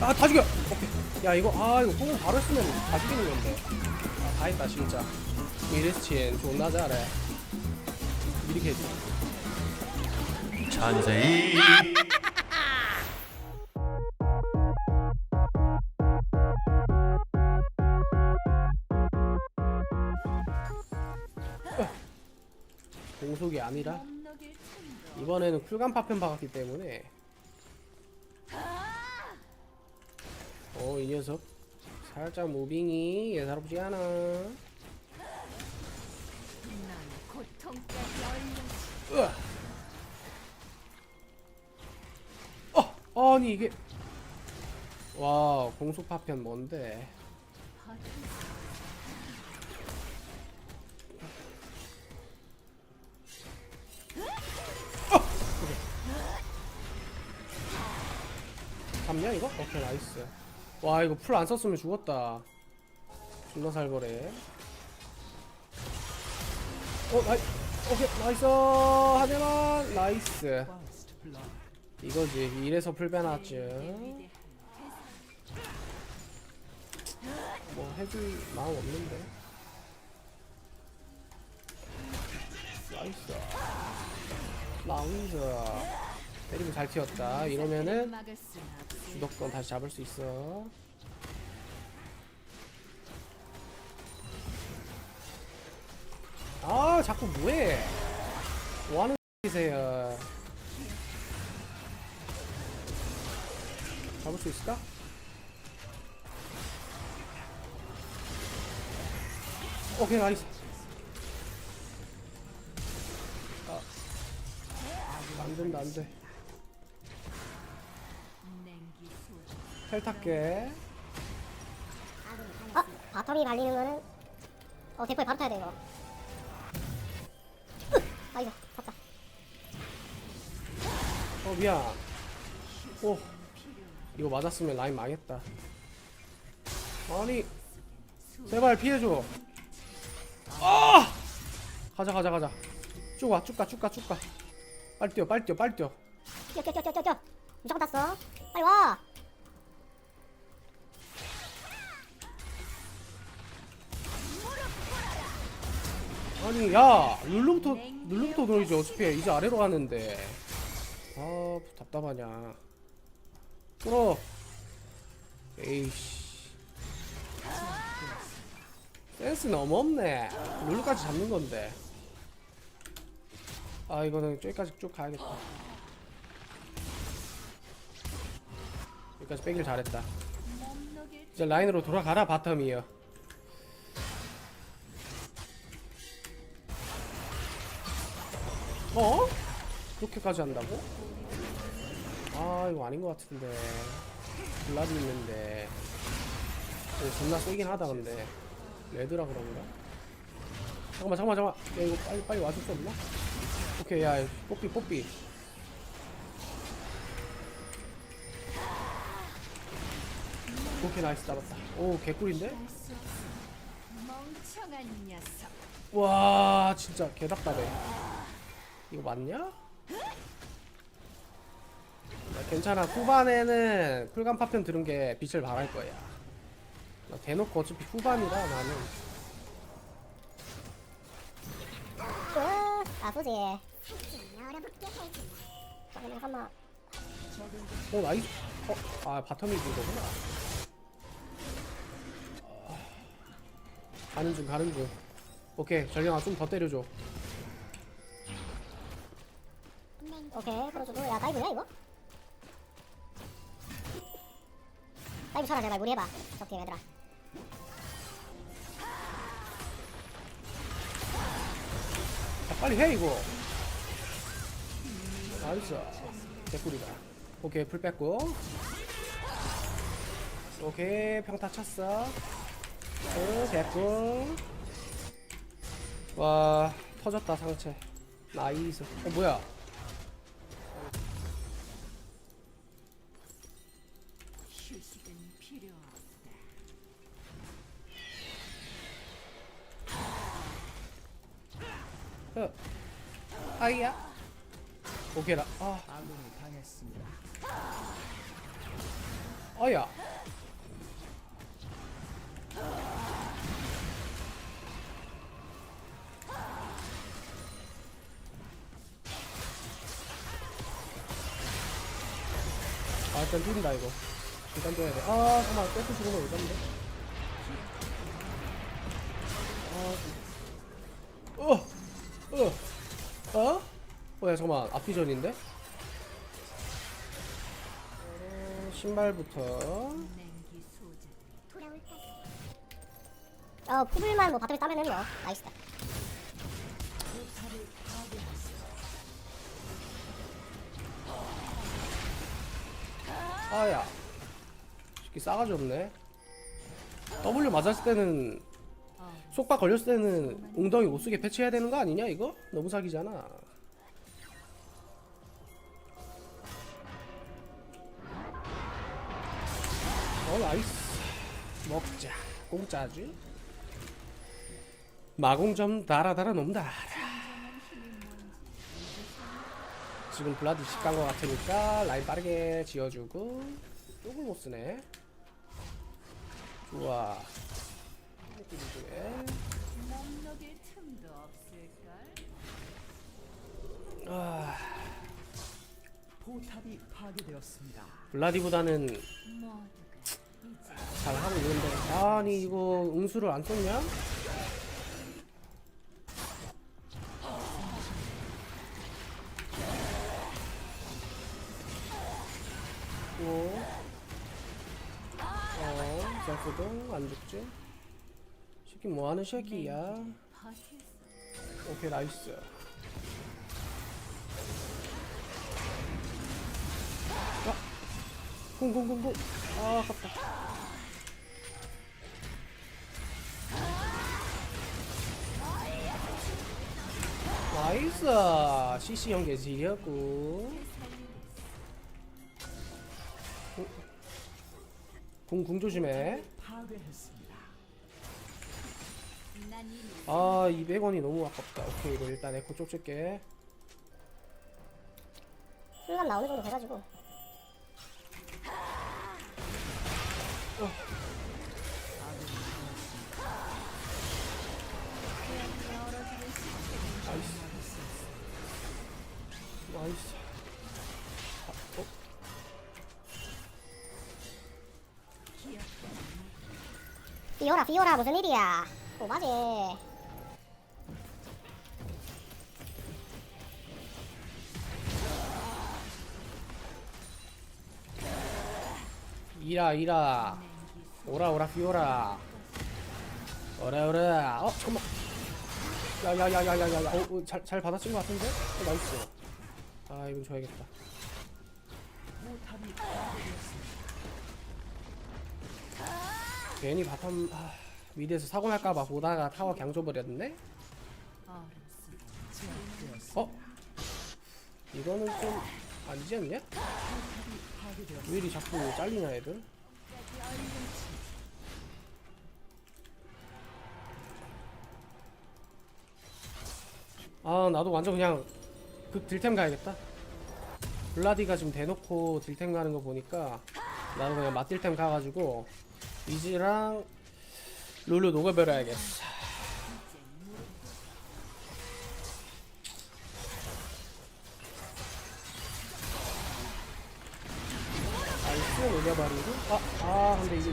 아 다 죽여. 오케이. 야 이거 아 이거 뽕 바로 쓰면 다 죽이는 건데. 아, 다 했다 진짜. 미르스친 존나 잘해. 이렇게 해줘. 잔세이 공속이 아니라 이번에는 쿨감 파편 박았기 때문에 이 녀석. 살짝 무빙이 예사롭지 않아. 으아. 어 아니 이게. 와 공속 파편 뭔데? 잡냐 이거? 오케이 나이스 와 이거 풀 안 썼으면 죽었다. 존나 살벌해. 어 나이 오케이 나이스. 하지만 나이스. 이거지. 이래서 풀 빼놨지. 뭐 해줄 마음 없는데. 나이스. 나이스 때리고 잘 튀었다 이러면은 주도권 다시 잡을 수 있어. 아 자꾸 뭐해? 뭐하는 X세요? 잡을 수 있을까? 오케이 나이스. 아, 안 된다 안 돼. 텔 탈게. 어? 바텀이 갈리는 거는 어 대포에 바로 타야 돼 이거. 아 이거 탔다. 어 미안. 오. 이거 맞았으면 라인 망했다. 아니 제발 피해줘. 아! 가자 가자 가자. 쭉와 쭉가 쭉가 쭉가. 빨리 뛰어 빨리 뛰어 빨리 뛰어 뛰어 뛰어 뛰어 뛰어 뛰어. 무조건 탔어. 빨리 와 아니 야 룰루부터 룰루부터 놀이지 어차피 이제 아래로 가는데. 아 답답하냐. 끌어. 에이씨. 센스 너무 없네. 룰루까지 잡는 건데. 아 이거는 저기까지 쭉 가야겠다. 여기까지 빼길 잘했다. 이제 라인으로 돌아가라 바텀이요 어? 그렇게까지 한다고? 아 이거 아닌 것 같은데 블라디 있는데 이거 존나 세긴 하다 근데 레드라 그런가? 잠깐만 잠깐만 잠깐만 야 이거 빨리 빨리 와줄 수 없나? 오케이 야 뽀삐 뽀삐 오케이 나이스 잡았다 오 개꿀인데? 와 진짜 개답답해 이거 맞냐? 야, 괜찮아. 후반에는 쿨감 파편 들은 게 빛을 발할 거야. 나 대놓고 어차피 후반이라 나는. 으 아프지. 잠깐만 잠깐만 어 나이스. 어? 아 바텀이 그거구나. 아, 가는 중 가는 중. 오케이 전령아 좀 더 때려줘 오케이 풀어주고. 야 다이브야 이거? 다이브 쳐라 제발. 무리해봐. 적팀 얘들아. 자, 빨리 해 이거. 나이스. 개꿀이다. 오케이 풀 뺐고. 오케이 평타 쳤어. 오 개꿀. 와 터졌다 상체. 나이스. 어 뭐야 휴식은 필요 없다. 어. 아이야 오케이라 아 어야. 아 일단 뛴다 이거 일단 뛰어야 돼 아 잠깐만 백스 죽으면 왜 잡는데 아 어! 어! 어? 어, 야, 잠깐만. 앞뒤전인데? 어, 신발부터. 어 푸블만 뭐 바텀에 따면은 뭐 나이스다 아야. 새끼 싸가지 없네. W 맞았을 때는, 어, 속박 걸렸을 때는 웅덩이 못 쓰게 패치해야 되는 거 아니냐, 이거? 너무 사기잖아. 어, 나이스. 먹자. 공짜지? 마공점 달아달아 놈다. 지금 블라디 집간거 같으니까 라인 빠르게 지어주고 쪽을 못 쓰네. 좋아. 아, 포탑이 파괴되었습니다. 블라디보다는 모두가 이제 잘 하고 있는데 아니 이거 응수를 안 썼냐? 안 죽지? 새끼 뭐하는 새끼야? 오케이 나이스. 아, 공공공공. 아 아깝다. 나이스. CC 연계 지렸고. 공궁 조심해. 파괴했습니다. 아 200원이 너무 아깝다. 오케이 이거 일단 에코 쪽줄게. 풀감 나오는 정도 돼가지고 나이스. 나이스. 피오라 피오라 무슨 일이야? 오 맞지 이라 이라. 오라 오라 피오라. 오라 오라. 어 잠깐만. 야야야야야야야. 어, 어, 잘, 잘 받아친 것 같은데? 어, 나이스. 아 이건 줘야겠다 포탑이 파괴되었습니다. 괜히 바텀 아, 미드에서 사고 날까봐 보다가 타워 속 제압되었습니다. 어? 이거는 좀 아니지 않냐? 왜 이리 자꾸 잘리냐 애들 아 나도 완전 그냥 극 딜템 가야겠다 블라디가 지금 대놓고 딜템 가는 거 보니까 나도 그냥 맞딜템 가가지고 이즈랑 룰루 녹여버려야겠어 나이스 녹여버리고 아, 아 근데 이게.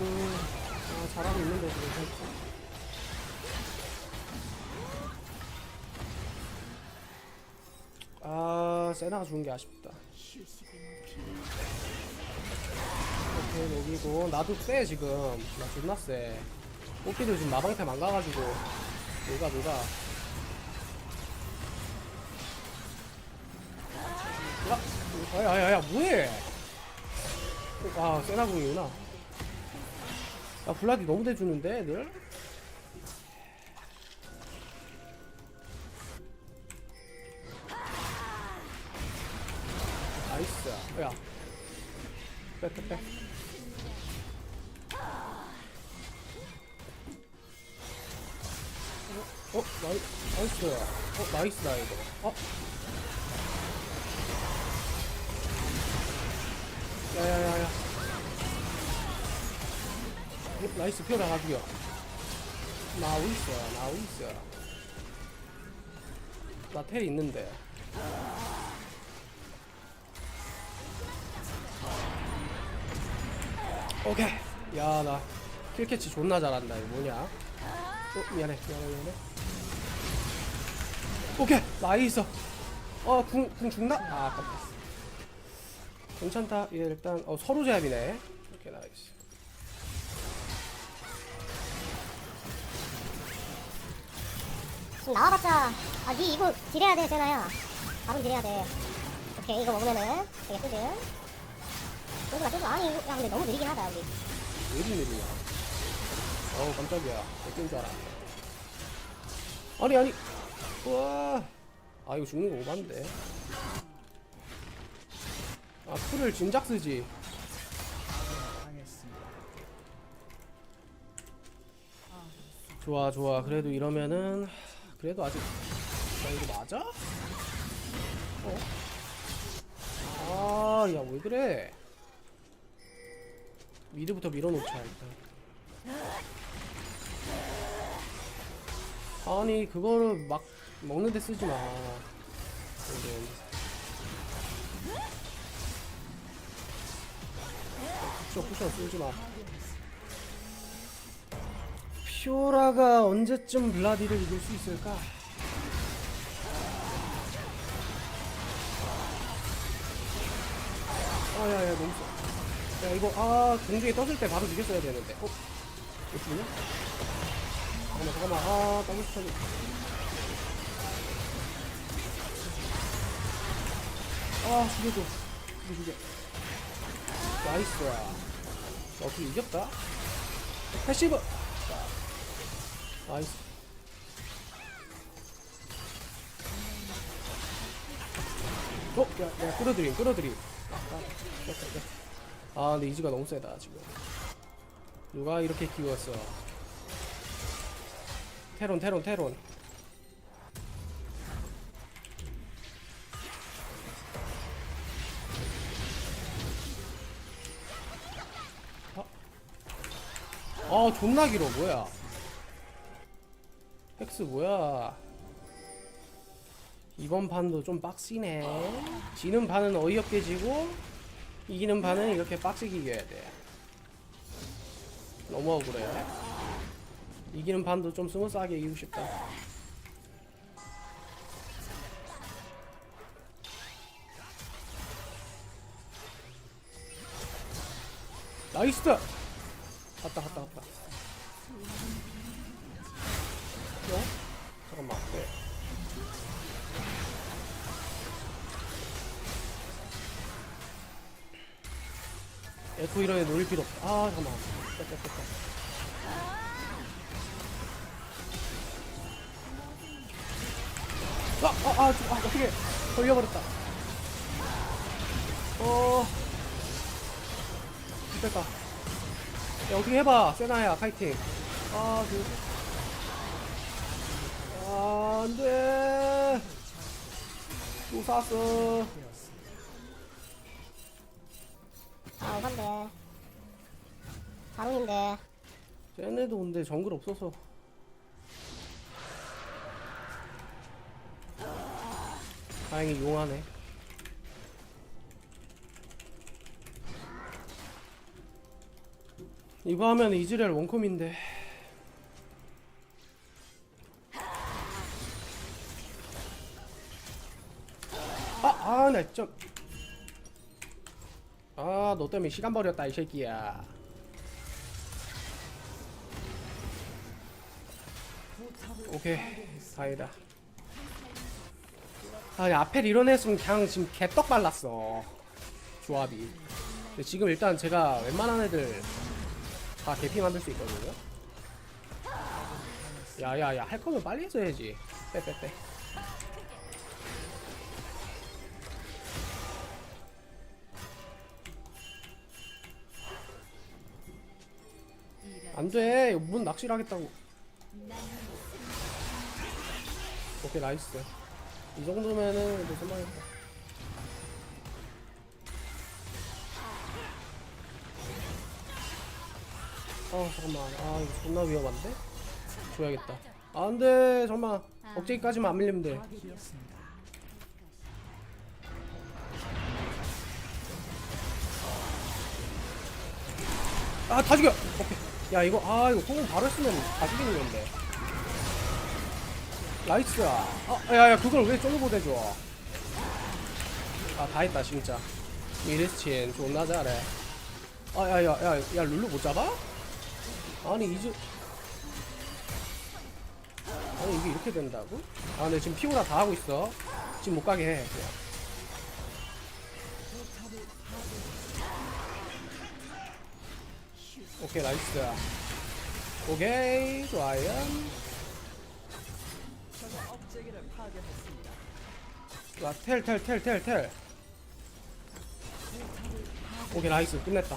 음, 아, 잘하고 있는데 괜찮 아 세나가 죽은 게 아쉽다. 오케이 녹이고 나도 쎄 지금. 나 존나 쎄. 꽃피도 지금 마방템 안 가가지고. 녹아 녹아 야, 야야야야 뭐해? 아 세나궁이구나. 야 블라디 너무 대주는데 애 야 빼 빼빼 나이, 나이스. 어, 나이스다, 이거. 어? 야 야 야 야. 어, 나이스, 피어라, 가죽이야. 나오 있어, 나오 있어. 나텔 있는데. 오케이. 야, 나 킬캐치 존나 잘한다. 이거 뭐냐? 어, 미안해, 미안해, 미안해. 오케이, 나이스. 어, 궁, 궁 죽나? 아, 아깝다. 괜찮다. 얘 일단, 어, 서로 제압이네. 오케이, 나이스. 지금 나와봤자 아니 이거 딜해야 돼 세나야 바로 딜해야 돼 오케이 이거 먹으면은 되게 쓰지 소주가 소주 아니 야 근데 너무 느리긴 하다 우리 왜 이리 느리냐? 어우, 깜짝이야. 내낀 줄 알았네. 아니, 아니. 우와. 아, 이거 죽는 거 오반데. 아, 풀을 진작 쓰지. 좋아 좋아 그래도 이러면은 그래도 아직 야 이거 맞아? 어? 아야 왜 그래 미드부터 밀어놓자 일단 아니 그거를 막 먹는데 쓰지 마 이제 쿠션 쿠션 쓰지 마 피오라가 언제쯤 블라디를 이길 수 있을까? 아야야 너무 세. 야 이거 아 공중에 떴을 때 바로 죽였어야 되는데. 어? 못 죽냐? 잠깐만 잠깐만 아 더블 스턴이. 아 죽여줘. 죽여 죽여. 나이스야. 나 어떻게 이겼다? 패시브. 나이스. 어? 야, 야, 끌어들임, 끌어들임. 아, 아, 아, 아, 근데 이즈가 너무 세다, 지금. 누가 이렇게 키웠어? 테론, 테론, 테론. 아, 아 존나 길어, 뭐야. 팩스 뭐야? 이번 판도 좀 빡시네. 지는 판은 어이없게 지고 이기는 판은 이렇게 빡세게 이겨야 돼. 너무 억울해. 이기는 판도 좀 스무스하게 이기고 싶다. 나이스! 갔다 갔다 갔다. 어? 잠깐만. 네. 에코 이런에 놀릴 필요 없다. 아, 잠깐만. 뺐다, 뺐다. 아, 아, 아, 좀, 아, 어떻게 걸려버렸다. 어, 됐다. 야, 어떻게 해봐, 세나야, 파이팅. 아, 그, 아, 안 돼. 또 쐈어. 아 오반데 바론인데 쟤네도 근데 정글 없어서. 다행히 용하네. 이거 하면 이즈리얼 원콤인데. 아, 아, 나 좀. 아, 너 때문에 시간 버렸다, 이 새끼야. 오케이, 다행이다. 아, 야, 앞에 이뤄냈으면 그냥 지금 개떡 발랐어. 조합이. 근데 지금 일단 제가 웬만한 애들 다 개피 만들 수 있거든요. 야야야 할 거면 빨리 해줘야지. 빼빼빼. 안 돼. 문 낚시를 하겠다고. 오케이 나이스 이 정도면은 뭐 선망했다 아 잠깐만 아 이거 존나 위험한데? 줘야겠다 아 안돼 잠깐만 억제기까지만 안 밀리면 돼. 아 다 죽여 오케이 야 이거 아 이거 공공 바로 쓰면 다 죽이는 건데. 나이스 아 야야 그걸 왜 쫄고 대줘? 아 다 했다 진짜. 미리스친 존나 잘해. 아 야 야 야 야 룰루 못 잡아? 아니 이제 아니 이게 이렇게 된다고? 아 근데 지금 피오라 다 하고 있어. 지금 못 가게 해. 그냥 오케이 나이스. 오케이 좋아요. 와텔텔 텔 텔 텔. 오케이 나이스. 끝냈다.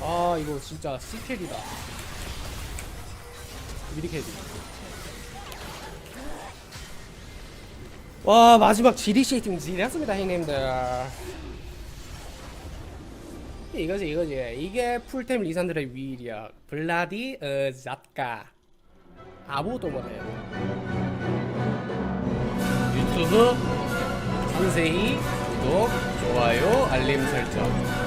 아 이거 진짜 C캐리다. 미리캐리 와 마지막 지리 쉐이팅 지렸습니다 형님들. 이거지 이거지. 이게 풀템 리산드의 위력. 블라디 어 잡가 아무것도 못해요. 유튜브 상세히 구독 좋아요 알림 설정